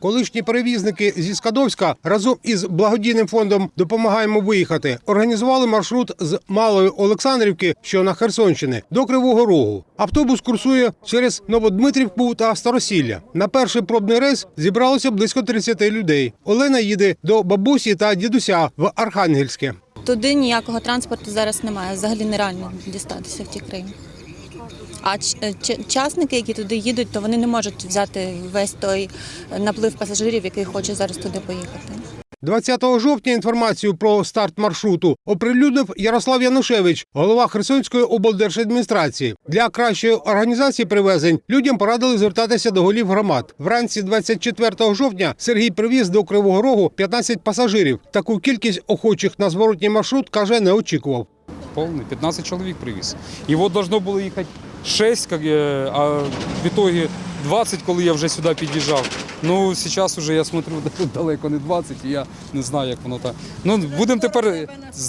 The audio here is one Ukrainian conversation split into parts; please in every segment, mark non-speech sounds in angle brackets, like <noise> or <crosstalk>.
Колишні перевізники зі Скадовська разом із благодійним фондом Допомагаємо виїхати організували маршрут з Малої Олександрівки, що на Херсонщині, до Кривого Рогу. Автобус курсує через Новодмитрівку та Старосілля. На перший пробний рейс зібралося близько 30 людей. Олена їде до бабусі та дідуся в Архангельське. Туди ніякого транспорту зараз немає. Взагалі нереально дістатися в ті країни. А е, ч- частники, які туди їдуть, то вони не можуть взяти весь той е, наплив пасажирів, який хоче зараз туди поїхати. 20 жовтня інформацію про старт маршруту оприлюднив Ярослав Янушевич, голова Херсонської облдержадміністрації. Для кращої організації привезень людям порадили звертатися до голів громад. Вранці 24 жовтня Сергій привіз до Кривого Рогу 15 пасажирів. Таку кількість охочих на зворотній маршрут каже, не очікував Полный, 15 человек привез. И вот должно было ехать 6, как, э, а в итоге 20, коли я вже сюди під'їжджав. Ну, зараз уже я смотрю, <laughs> далеко не 20, і я не знаю, як воно так. Ну, будемо тепер,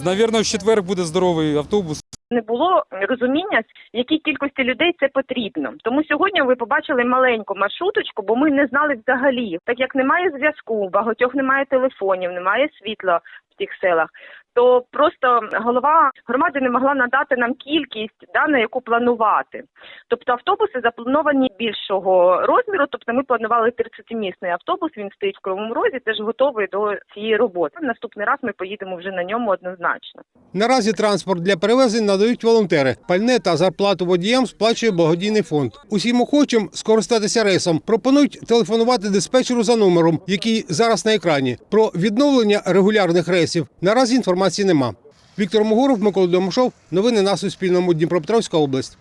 навірно, в четвер буде здоровий автобус. не було розуміння, якій кількості людей це потрібно. Тому сьогодні ви побачили маленьку маршруточку, бо ми не знали взагалі, так як немає зв'язку, у багатьох немає телефонів, немає світла тих селах. То просто голова громади не могла надати нам кількість, да, на яку планувати. Тобто автобуси заплановані більшого розміру. Тобто ми планували 30-місний автобус. Він стоїть в Кривому Розі, теж готовий до цієї роботи. Наступний раз ми поїдемо вже на ньому однозначно. Наразі транспорт для перевезень надають волонтери. Пальне та зарплату водіям сплачує благодійний фонд. Усім охочим скористатися рейсом пропонують телефонувати диспетчеру за номером, який зараз на екрані. Про відновлення регулярних рейсів наразі інформації нема. Віктор Могоров, Микола Домашов. Новини на Суспільному. Дніпропетровська область.